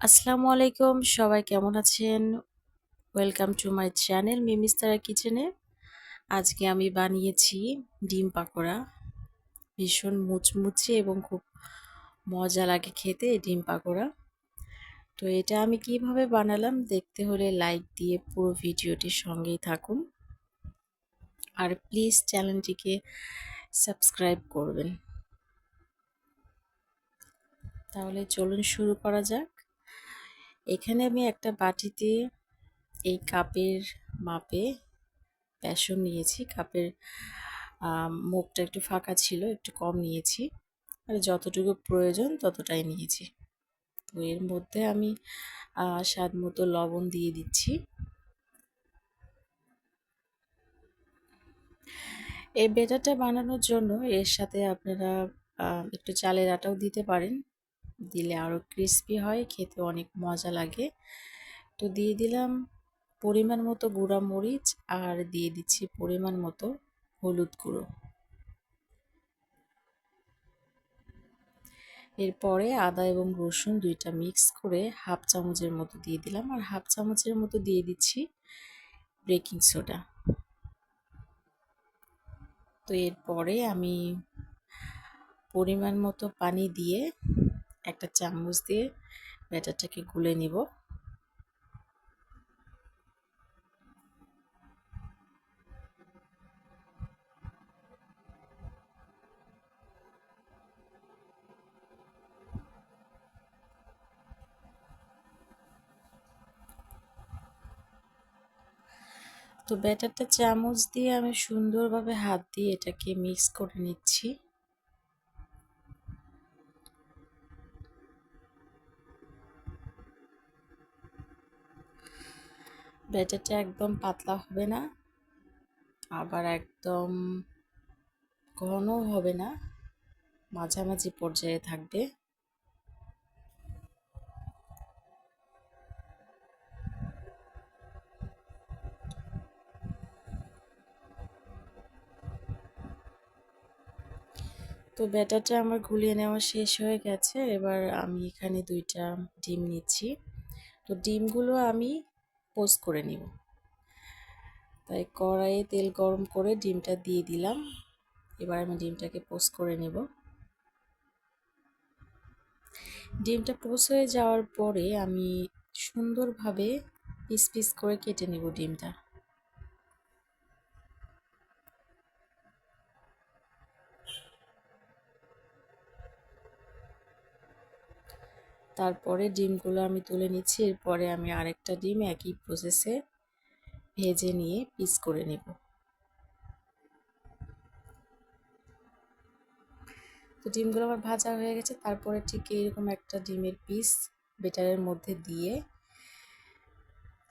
আসসালামু আলাইকুম, সবাই কেমন আছেন? ওয়েলকাম টু মাই চ্যানেল মিমিস্তারা কিচেনে আজকে আমি বানিয়েছি ডিম পাকোড়া। ভীষণ মুচমুচে এবং খুব মজা লাগে খেতে ডিম পাকোড়া। তো এটা আমি কীভাবে বানালাম দেখতে হলে লাইক দিয়ে পুরো ভিডিওটির সঙ্গেই থাকুন। আর প্লিজ চ্যানেলটিকে সাবস্ক্রাইব করবেন। তাহলে চলুন শুরু করা যাক। এখানে আমি একটা বাটিতে এই কাপের মাপে বেসন নিয়েছি। কাপের মুখটা একটু ফাঁকা ছিল, একটু কম নিয়েছি। আর যতটুকু প্রয়োজন ততটাই নিয়েছি। তো এর মধ্যে আমি স্বাদ মতো লবণ দিয়ে দিচ্ছি। এই বেটারটা বানানোর জন্য এর সাথে আপনারা একটু চালের আটাও দিতে পারেন। দিলে আরও ক্রিস্পি হয়, খেতে অনেক মজা লাগে। তো দিয়ে দিলাম পরিমাণ মতো গুঁড়া মরিচ আর দিয়ে দিচ্ছি পরিমাণ মতো হলুদ গুঁড়ো। এরপরে আদা এবং রসুন দুইটা মিক্স করে হাফ চামচের মতো দিয়ে দিলাম আর হাফ চামচের মতো দিয়ে দিচ্ছি বেকিং সোডা তো এরপরে আমি পরিমাণ মতো পানি দিয়ে একটা চামচ দিয়ে ব্যাটারটাকে গুলে নিব। তো ব্যাটারটা চামচ দিয়ে আমি সুন্দরভাবে হাত দিয়ে এটাকে মিক্স করে নিচ্ছি। ব্যাটারটা একদম পাতলা হবে না, আবার একদম ঘনও হবে না, মাঝামাঝি পর্যায়ে থাকবে। তো ব্যাটারটা আমার গুলিয়ে নেওয়া শেষ হয়ে গেছে, এবার আমি এখানে দুইটা ডিম নিচ্ছি। তো ডিমগুলো আমি পোস্ট করে নিব। তাই কড়াইয়ে তেল গরম করে ডিমটা দিয়ে দিলাম। এবার আমি ডিমটাকে পোস্ট করে নেব। ডিমটা পোস্ট হয়ে যাওয়ার পরে আমি সুন্দরভাবে পিস পিস করে কেটে নেব ডিমটা। তারপরে ডিমগুলো আমি তুলে নিচ্ছি, এরপরে আমি আরেকটা ডিম একই প্রসেসে ভেজে নিয়ে পিস করে নেব। তো ডিমগুলো আমার ভাজা হয়ে গেছে, তারপরে ঠিক এইরকম একটা ডিমের পিস বেটারের মধ্যে দিয়ে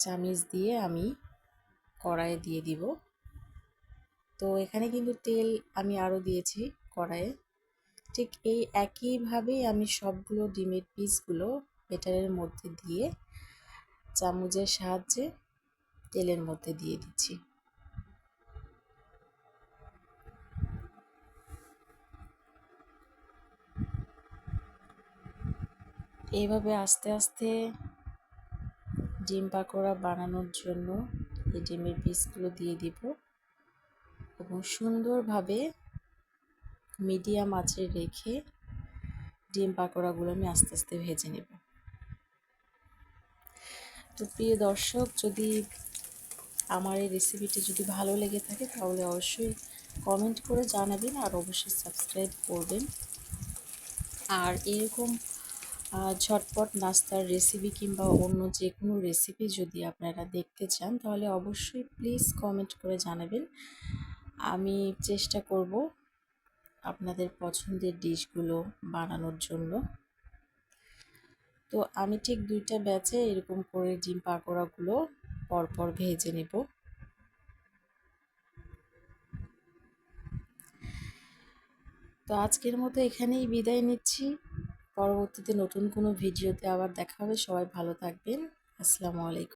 চামিচ দিয়ে আমি কড়াইয়ে দিয়ে দিব। তো এখানে কিন্তু তেল আমি আরও দিয়েছি কড়াইয়ে। ঠিক এই একইভাবেই আমি সবগুলো ডিমের পিসগুলো বেটারের মধ্যে দিয়ে চামচের সাহায্যে তেলের মধ্যে দিয়ে দিচ্ছি। এইভাবে আস্তে আস্তে ডিম পাকোড়া বানানোর জন্য এই ডিমের পিসগুলো দিয়ে দিব এবং সুন্দরভাবে মিডিয়াম আঁচে রেখে ডিম পাকোড়াগুলো আমি আস্তে আস্তে ভেজে নেব। তো প্রিয় দর্শক, যদি আমার এই রেসিপিটি যদি ভালো লেগে থাকে, তাহলে অবশ্যই কমেন্ট করে জানাবেন আর অবশ্যই সাবস্ক্রাইব করবেন। আর এরকম ঝটপট নাস্তার রেসিপি কিংবা অন্য যে কোনো রেসিপি যদি আপনারা দেখতে চান, তাহলে অবশ্যই প্লিজ কমেন্ট করে জানাবেন। আমি চেষ্টা করব আপনাদের পছন্দের ডিশগুলো বানানোর জন্য। তো আমি ঠিক দুইটা ব্যাচে এরকম করে ডিম পাকোড়াগুলো পরপর ভেজে নেব। তো আজকের মতো এখানেই বিদায় নিচ্ছি। পরবর্তীতে নতুন কোনো ভিডিওতে আবার দেখা হবে। সবাই ভালো থাকবেন। আসসালামু আলাইকুম।